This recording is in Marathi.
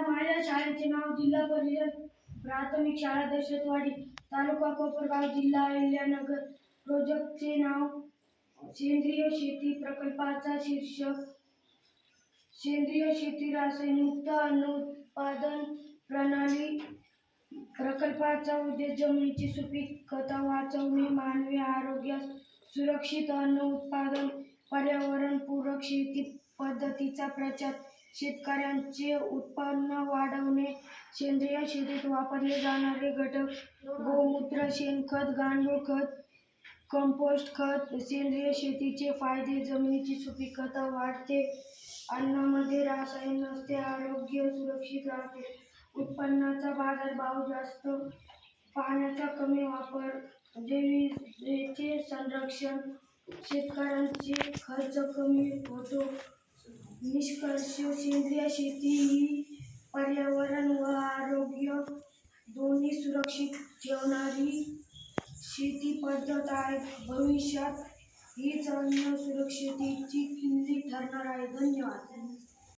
माझ्या शाळेचे नाव जिल्हा परिषद प्राथमिक शाळा दशरथवाडी तालुका कोपरगाव जिल्हा अहिल्यानगर. प्रोजेक्टचे नाव सेंद्रिय शेती प्रकल्पाचा शीर्षक. सेंद्रिय शेती रासायनिकमुक्त अन्न उत्पादन प्रणाली प्रकल्पाचा उद्देश जमिनीची सुपीक खत वाचवणे मानवी आरोग्यास सुरक्षित अन्न उत्पादन पर्यावरणपूरक शेती पद्धतीचा प्रचार शेतकऱ्यांचे उत्पन्न वाढवणे सेंद्रिय शेतीत वापरले जाणारे घटक गोमूत्र शेणखत गांडूळ खत कंपोस्ट खत सेंद्रिय शेतीचे फायदे जमिनीची सुपीकता वाढते अन्नामध्ये रासायन नसते आरोग्य सुरक्षित राहते. उत्पन्नाचा बाजारभाव जास्त पाण्याचा कमी वापर देवीचे संरक्षण शेतकऱ्यांचे खर्च कमी होतो. निष्कर्ष सेंद्रिय शेती ही पर्यावरण व आरोग्य दोन्ही सुरक्षित ठेवणारी शेती पद्धत आहे. भविष्यात हीच अन्न सुरक्षिततेची किल्ली ठरणार आहे. धन्यवाद.